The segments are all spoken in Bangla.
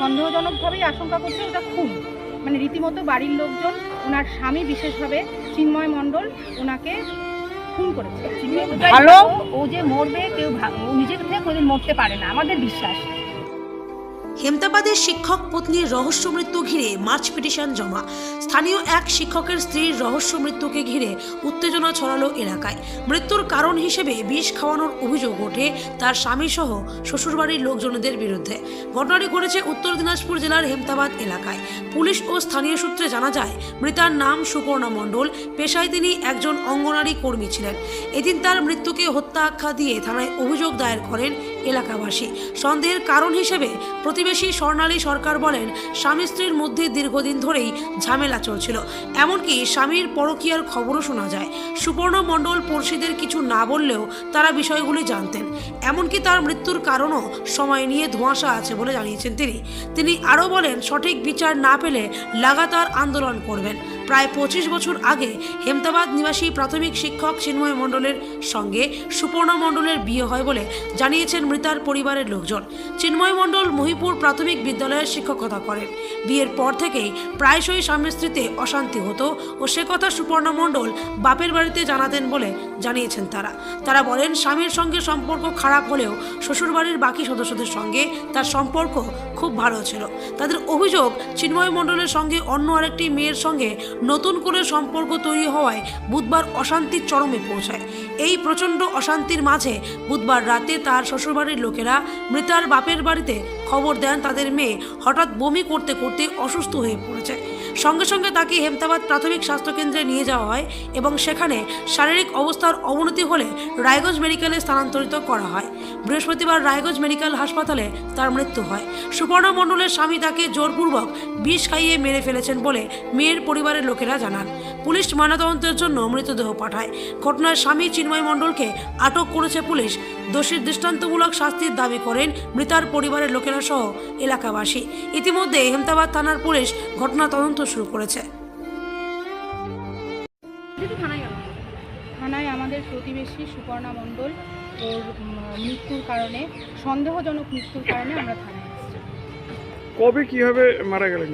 সন্দেহজনকভাবেই আশঙ্কা করছে ওটা খুন। মানে রীতিমতো বাড়ির লোকজন ওনার স্বামী বিশেষভাবে চিন্ময় মণ্ডল ওনাকে খুন করেছে। ভালো? ও যে মরবে কেউ নিজে থেকে কোনোদিন মরতে পারে না। আমাদের বিশ্বাস। হেমতাবাদের শিক্ষক পত্নীর রহস্য মৃত্যু ঘিরে মার্চ পিটিশন জমা। স্থানীয় এক শিক্ষকের স্ত্রীর রহস্য মৃত্যুকে ঘিরে উত্তেজনা ছড়ালো এলাকায়। মৃত্যুর কারণ হিসেবে বিষ খাওয়ানোর অভিযোগ ওঠে তার স্বামী সহ শ্বশুরবাড়ির লোকজনদের বিরুদ্ধে। ঘটনাটি ঘটেছে উত্তর দিনাজপুর জেলার হেমতাবাদ এলাকায়। পুলিশ ও স্থানীয় সূত্রে জানা যায়, মৃতার নাম সুপর্ণা মণ্ডল। পেশায় তিনি একজন অঙ্গনারী কর্মী ছিলেন। এদিন তার মৃত্যুকে হত্যা আখ্যা দিয়ে থানায় অভিযোগ দায়ের করেন এলাকাবাসী। সন্দেহের কারণ হিসেবে প্রতিবেশী স্বর্ণালী সরকার বলেন, স্বামী স্ত্রীর মধ্যে দীর্ঘদিন ধরেই ঝামেলা চলছিল। এমনকি স্বামীর পরকীয়ার খবরও শোনা যায়। সুপর্ণ মণ্ডল পড়শিদের কিছু না বললেও তারা বিষয়গুলি জানতেন। এমনকি তার মৃত্যুর কারণও সময় নিয়ে ধোঁয়াশা আছে বলে জানিয়েছেন তিনি। তিনি আরও বলেন, সঠিক বিচার না পেলে লাগাতার আন্দোলন করবেন। প্রায় পঁচিশ বছর আগে হেমতাবাদ নিবাসী প্রাথমিক শিক্ষক চিন্ময় মণ্ডলের সঙ্গে সুপর্ণা মণ্ডলের বিয়ে হয় বলে জানিয়েছেন মৃতার পরিবারের লোকজন। চিন্ময় মণ্ডল মহিপুর প্রাথমিক বিদ্যালয়ের শিক্ষকতা করেন। বিয়ের পর থেকেই প্রায়শই স্বামী স্ত্রীতে অশান্তি হতো ও সে কথা সুপর্ণা মণ্ডল বাপের বাড়িতে জানাতেন বলে জানিয়েছেন তারা। তারা বলেন, স্বামীর সঙ্গে সম্পর্ক খারাপ হলেও শ্বশুরবাড়ির বাকি সদস্যদের সঙ্গে তার সম্পর্ক খুব ভালো ছিল। তাদের অভিযোগ, চিন্ময় মণ্ডলের সঙ্গে অন্য আরেকটি মেয়ের সঙ্গে নতুন করে সম্পর্ক তৈরি হওয়ায় বুধবার অশান্তির চরমে পৌঁছায়। এই প্রচণ্ড অশান্তির মাঝে বুধবার রাতে তার শ্বশুরবাড়ির লোকেরা মৃতার বাপের বাড়িতে খবর দেন তাদের মেয়ে হঠাৎ বমি করতে করতে অসুস্থ হয়ে পড়েছে। সঙ্গে সঙ্গে তাকে হেমতাবাদ প্রাথমিক স্বাস্থ্যকেন্দ্রে নিয়ে যাওয়া হয় এবং সেখানে শারীরিক অবস্থার অবনতি হলে রায়গঞ্জ মেডিকেলে স্থানান্তরিত করা হয়। বৃহস্পতিবার রায়গঞ্জ মেডিকেল হাসপাতালে তার মৃত্যু হয়। সুপর্ণা মণ্ডলের স্বামী তাকে জোরপূর্বক বিষ খাইয়ে মেরে ফেলেছেন বলে মেয়ের পরিবারের লোকেরা জানান। পুলিশ ময়নাতদন্তের জন্য মৃতদেহ পাঠায়। ঘটনার স্বামী চিন্ময় মণ্ডলকে আটক করেছে পুলিশ। দোষীর দৃষ্টান্তমূলক শাস্তির দাবি করেন মৃতার পরিবারের লোকেরা সহ এলাকাবাসী। ইতিমধ্যে হেমতাবাদ থানার পুলিশ ঘটনা তদন্ত শুরু করেছে। থানায় আমাদের প্রতিবেশী সুপর্ণা মণ্ডল ওর মৃত্যুর কারণে সন্দেহজনক মৃত্যুর কারণে আমরা থানায় এসেছি। কবে কীভাবে মারা গেলেন?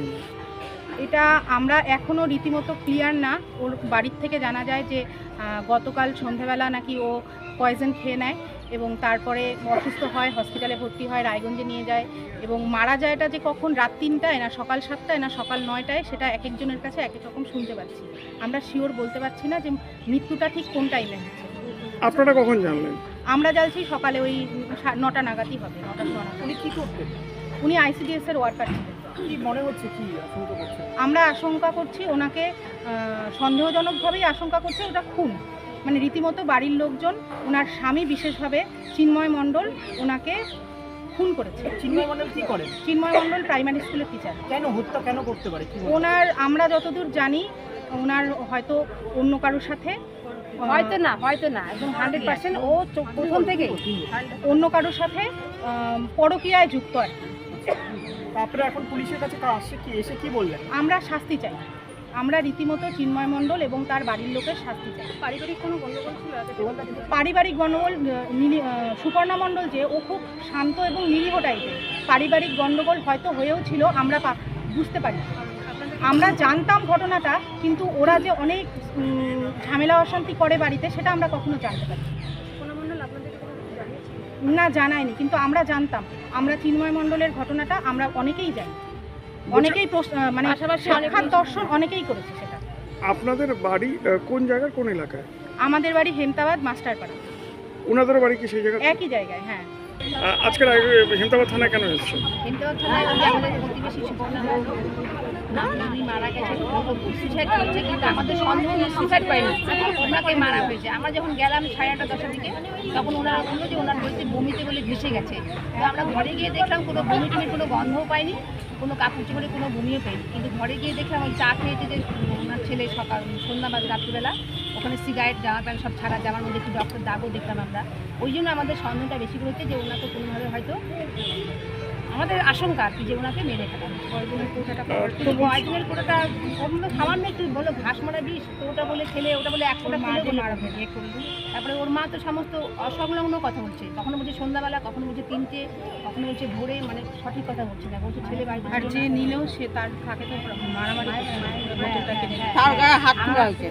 এটা আমরা এখনও রীতিমতো ক্লিয়ার না। ওর বাড়ির থেকে জানা যায় যে গতকাল সন্ধেবেলা নাকি ও পয়জন খেয়ে নেয় এবং তারপরে অসুস্থ হয় হসপিটালে ভর্তি হয় রায়গঞ্জে নিয়ে যায় এবং মারা যায়টা যে কখন রাত তিনটায় না সকাল সাতটায় না সকাল নয়টায় সেটা এক একজনের কাছে এক এক রকম শুনতে পাচ্ছি। আমরা শিওর বলতে পারছি না যে মৃত্যুটা ঠিক কোন টাইমে হচ্ছে। আপনারা কখন জানলেন? আমরা যাচ্ছি সকালে ওই নটা নাগাদই হবে নটা সোয়া উনি কি করতেন? উনি আইসিডিএস এর ওয়ার্কার ছিলেন। মনে হচ্ছে কি আমরা আশঙ্কা করছি ওনাকে সন্দেহজনকভাবেই আশঙ্কা করছে ওটা খুন। মানে রীতিমতো বাড়ির লোকজন ওনার স্বামী বিশেষভাবে চিন্ময় মণ্ডল ওনাকে খুন করেছে। চিন্ময় মণ্ডল কি করেন? চিন্ময় মণ্ডল প্রাইমারি স্কুলের টিচার কেন হত্যা কেন করতে পারে? ওনার আমরা যতদূর জানি ওনার হয়তো অন্য কারোর সাথে হয়তো না হয়তো না। একদম হান্ড্রেড পার্সেন্ট ও প্রথম থেকেই। অন্য কারোর সাথে পরকীয়ায় যুক্ত আর কি। তারপরে এখন পুলিশের কাছে আসছে কি? এসে কি বললেন? আমরা শাস্তি চাই। আমরা রীতিমতো চিন্ময় মণ্ডল এবং তার বাড়ির লোকের শাস্তি চাই। পারিবারিক কোনো গন্ডগোল ছিল পারিবারিক গণ্ডগোল সুপর্ণা মণ্ডল যে ও খুব শান্ত এবং নিরীহ টাইপের পারিবারিক গণ্ডগোল হয়তো হয়েও ছিল আমরা বুঝতে পারি আমরা জানতাম ঘটনাটা কিন্তু ওরা যে অনেক ঝামেলা অশান্তি করে বাড়িতে সেটা আমরা কখনো জানতে পারি না জানায়নি কিন্তু আমরা জানতাম। আমরা চিন্ময় মণ্ডলের ঘটনাটা আমরা অনেকেই জানি। অনেকেই প্রশ্ন- মানে সাক্ষাৎ দর্শন অনেকেই করেছে সেটা। আপনাদের বাড়ি কোন জায়গার কোন এলাকায়? আমাদের বাড়ি হেমতাবাদ মাস্টারপাড়া। ওনাদের বাড়ি কি সেই জায়গা একই জায়গায় হ্যাঁ। আজকে হেমতাবাদ থানায় কেন এসেছেন? মারা গেছে করেছে কিন্তু আমাদের ওনাকে মারা হয়েছে। আমরা যখন গেলাম সাড়ে আটটা, দশটার দিকে, তখন ওনারা বলল যে ওনার বলছে বমিতে বলে ভেসে গেছে। তো আমরা ঘরে গিয়ে দেখলাম কোনো বমি টমির কোনো গন্ধও পাইনি, কোনো কাপড় চোপড়ে কোনো বমিও পাইনি। কিন্তু ঘরে গিয়ে দেখলাম ওই চা খেয়েছে যে ওনার ছেলে সকাল, সন্ধ্যা বা রাত্রিবেলা। ওখানে সিগারেট জামা প্যান্ট সব ছাড়া জামার মধ্যে একটু ডক্টর দাগও দেখতাম আমরা। ওই জন্য আমাদের সন্দেহটা বেশি করেছে যে ওনাকে কোনোভাবে হয়তো আমাদের আশঙ্কা আর কি যে ওনাকে মেরে ফেলা হয়েছে। কয়েকজনের কোটাটা কয়েকজনের কোটাটা অন্য সামান্য একটু বলো ঘাস মারা বিষ তো ওটা বলে খেলে ওটা বলে এক কোটা খেলে বলে মারা ফেলে তারপরে ওর মা তো সমস্ত অসংলগ্ন কথা বলছে। কখনো বলছে সন্ধ্যাবেলা কখনো বলছে তিনটে কখনো বলছে ভোরে মানে সঠিক কথা বলছে না। বলছে ছেলে বাড়ি আর যে নিলেও সে তার থাকে তো মারামারি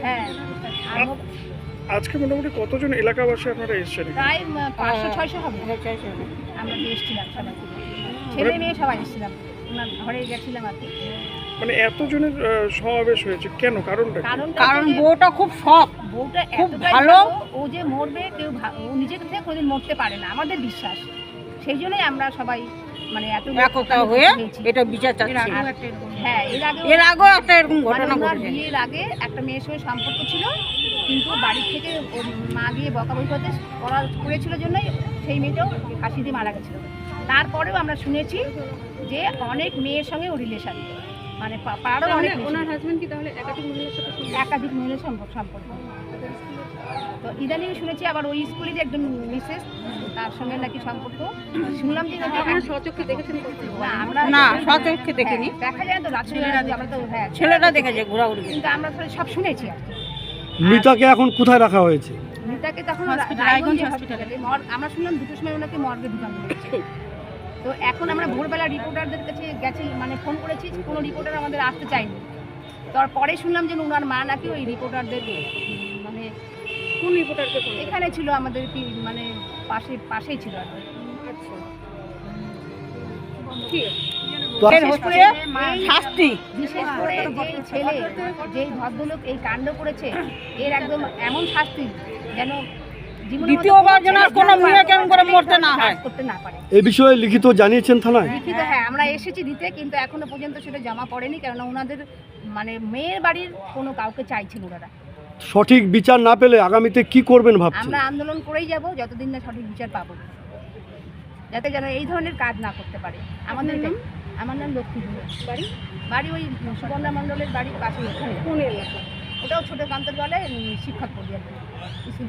হ্যাঁ। আজকে মোটামুটি কতজন এলাকাবাসী আপনারা এসেছেন? প্রায় পাঁচশো ছয়শো হবে। আমরা এসেছিলাম সবাই। ছেলে মেয়ে সবাই এসেছিলাম। ওনার ঘরে গেছিলাম আর কি। মানে এতজনের সমাবেশ হয়েছে কেন? কারণটা কারণ কারণ বউটা খুব সৎ বউটা খুব ভালো। ও যে মরবে কেউ ও নিজে থেকে কোনোদিন মরতে পারে না। আমাদের বিশ্বাস। সেই জন্যই আমরা সবাই মানে এত একতা হয়ে এটা বিচার চাচ্ছি আগেও একটা এরকম হ্যাঁ এর আগে এর আগেও একটা এরকম ঘটনা ঘটেছে। বিয়ের আগে একটা মেয়ের সঙ্গে সম্পর্ক ছিল কিন্তু বাড়ির থেকে মা দিয়ে বকাবকি করতে করা করেছিল জন্যই সেই মেয়েটাও ফাঁসি দিয়ে মারা গেছিল। তারপরেও আমরা শুনেছি যে অনেক মেয়ের সঙ্গে ও রিলেশন মানে পা- পাড়ারও অনেক ওনার একাধিক মহিলার সম্পর্ক সম্পর্ক তো ইদানিং শুনেছি আবার ওই স্কুলের একজন মিসেস তার সঙ্গে নাকি সম্পর্ক। শুনলাম যে সচক্ষে দেখেছেন না আমরা না সচক্ষে দেখিনি। হ্যাঁ, দেখা যায় তো রাত্রে আমরা তো হ্যাঁ ছেলেটা দেখেছে ঘোরাঘুরি কিন্তু আমরা তো সব শুনেছি আর মৃতাকে এখন কোথায় রাখা হয়েছে? মৃতাকে তখন রায়গঞ্জ হসপিটালে আমরা শুনলাম দুটোর সময় ওনাকে মর্গে ঢুকানো হয়েছে। তো এখন আমরা ভোরবেলা রিপোর্টারদের কাছে গেছি মানে ফোন করেছি কোনো রিপোর্টার আমাদের আসতে চায়নি। তারপরে শুনলাম যে ওনার মা নাকি ওই রিপোর্টারদের মানে কোন রিপোর্টারকে এখানে ছিল আমাদের কি মানে পাশে পাশেই ছিল আর কি। হচ্ছে শাস্তি। বিশেষ করে যেই ছেলে যেই ভদ্রলোক এই কাণ্ড করেছে এর একদম এমন শাস্তি যেন দ্বিতীয়বার যেন কোনো মেয়ে কেমন করে মরতে না হয়। করতে না পারে। এ বিষয়ে লিখিত জানিয়েছেন থানায়? লিখিত হ্যাঁ আমরা এসেছি দিতে কিন্তু এখনও পর্যন্ত সেটা জমা পড়েনি কেননা ওনাদের মানে মেয়ের বাড়ির কোনো কাউকে চাইছিল ওনারা। সঠিক বিচার না পেলে আগামীতে কি করবেন ভাবছেন? আমরা আন্দোলন করেই যাব যতদিন না সঠিক বিচার পাবো। যাতে যেন এই ধরনের কাজ না করতে পারে। আমাদের আমার নাম লক্ষ্মী। বাড়ি? বাড়ি ওই সুবর্ণা মণ্ডলের বাড়ির পাশে কোন এলাকা? ওটাও ছোটো কান্তরবালে শিক্ষক পড়ি আর কি। স্কুল